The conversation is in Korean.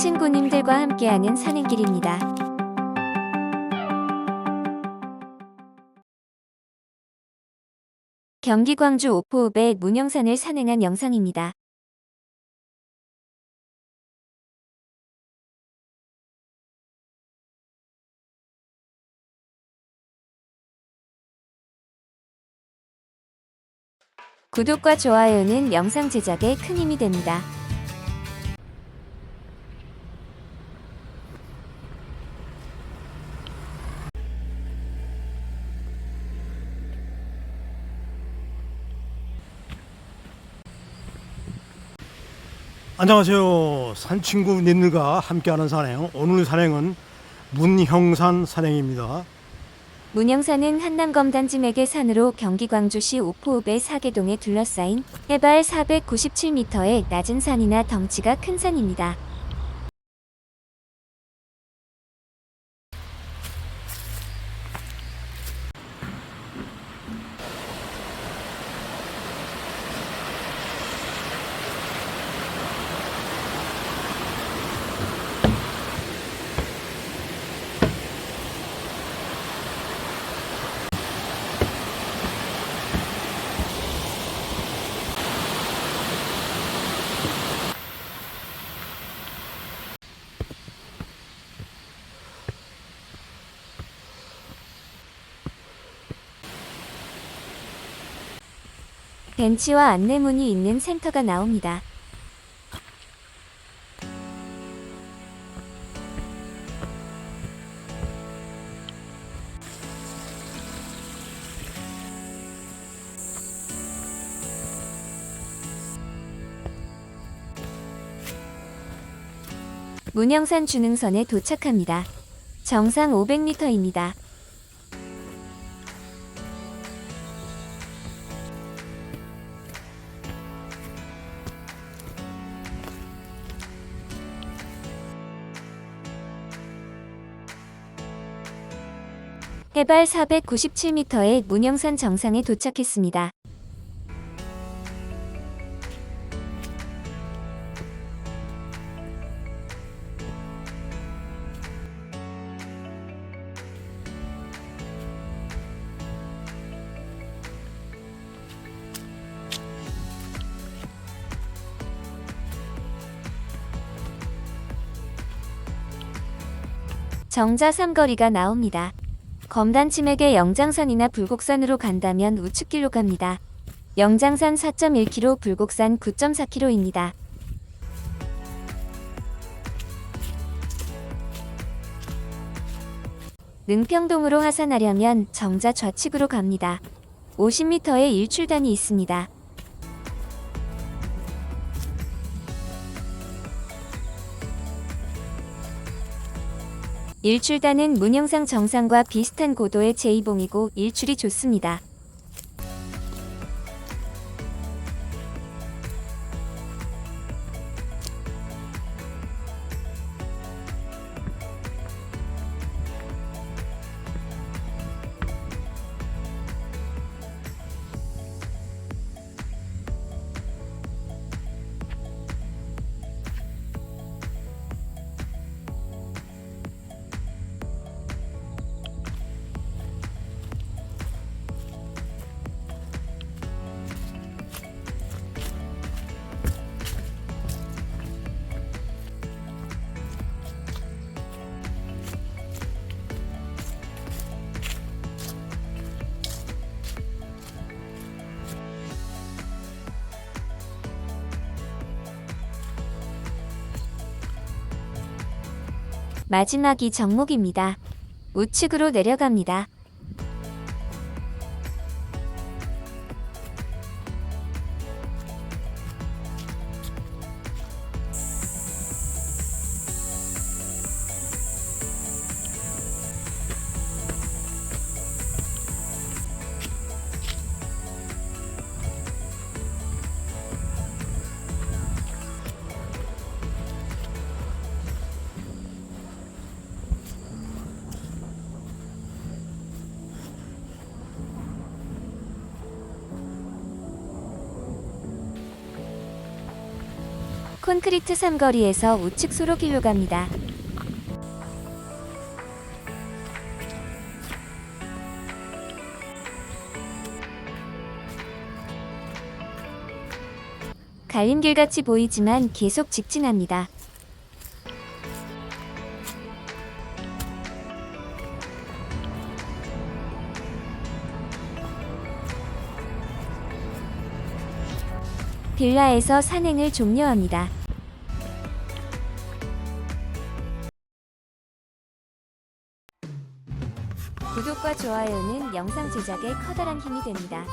친구님들과 함께하는 산행길입니다. 경기 광주 오포읍의 문영산을 산행한 영상입니다. 구독과 좋아요는 영상 제작에 큰 힘이 됩니다. 안녕하세요. 산친구 님들과 함께하는 산행. 오늘 산행은 문형산 산행입니다. 문영산은 한남 검단지맥의 산으로 경기 광주시 오포읍의 사계동에 둘러싸인 해발 497m의 낮은 산이나 덩치가 큰 산입니다. 벤치와 안내문이 있는 센터가 나옵니다. 문영산 주능선에 도착합니다. 정상 500m입니다. 해발 497m의 문영산 정상에 도착했습니다. 정자 삼거리가 나옵니다. 검단 치맥의 영장산이나 불곡산으로 간다면 우측길로 갑니다. 영장산 4.1km, 불곡산 9.4km입니다. 능평동으로 하산하려면 정자 좌측으로 갑니다. 50m의 일출단이 있습니다. 일출단은 문영상 정상과 비슷한 고도의 제2봉이고 일출이 좋습니다. 마지막이 정목입니다. 우측으로 내려갑니다. 콘크리트 삼거리에서 우측 소로길로 갑니다. 갈림길같이 보이지만 계속 직진합니다. 빌라에서 산행을 종료합니다. 구독과 좋아요는 영상 제작에 커다란 힘이 됩니다.